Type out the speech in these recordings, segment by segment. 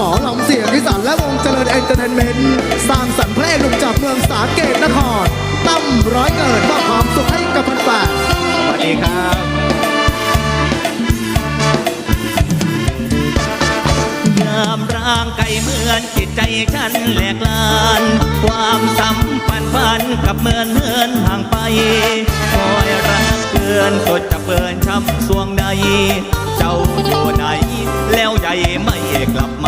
หมอลำเสียงอีสานและวงเจริญเอนเตอร์เทนเมนต์สร้างสรรค์เพลงหนุ่มจากเมืองสาเกตนครตั้มร้อยเกิดมอบความสุขให้กับแฟนๆสวัสดีครับยามร่างไกลเหมือนจิตใจฉันแหลกลาน ความสัมพันธ์พันกับเมือนเหินห่างไปคอยรักเกินสดจะเปินช้ำสวงใด เจ้าอยู่ไหนแล้วใจไม่กลับมา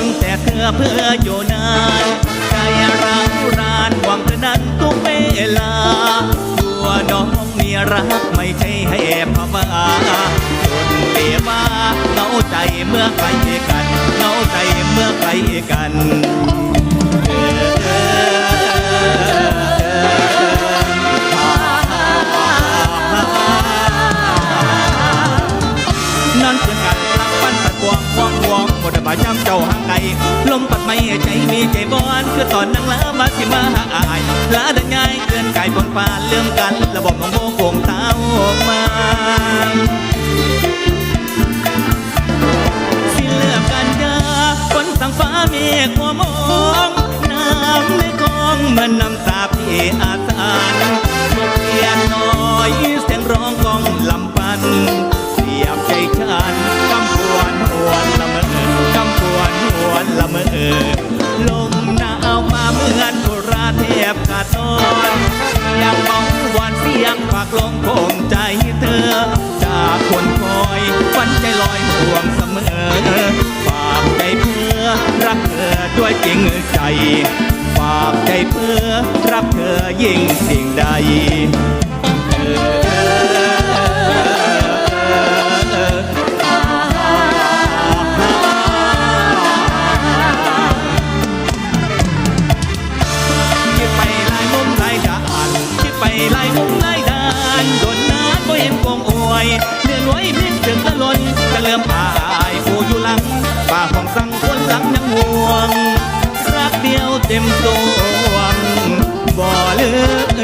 งแต่เธอเพื่ออยู่นานใจร้าวรานหวังเธอนั้นทุกเวลาตัวน้องมีรักไม่ใช่ให้พะมาจนเดียมาเหงาใจเมื่อใครกันเหงาใจเมื่อใครกัน วงหมดบาย้ำเจ้าห่างไกลลมปัดไม่ใจมีใจบอนคือตอนนั่งละมาสิมาหาอายลาดังง่ายเกินกายบนฟ้าเลื่อมกัน ระบบมองโมโกงเต้าออกมาสิเลือกกันเด้อฝนสั่งฟ้าเมฆมัวมองน้ำในคลองมันน้ำตาพี่อาสาน มือนโบราณเทบกาดอนอยากมาหวานเสียงฝากลงคงใจเธอ จากคนคอยฝันใจลอยห่วงเสมอฝากใจเพื่อรักเธอด้วยจริงใจฝากใจเพื่อรักเธอยิ่งสิ่งใดเออ ยมีถึงละลนจะเลื่อมอายผู้อยู่หลังป่าของสังคนสังยังห่วง รักเดียวเต็มตัวบ่เลือก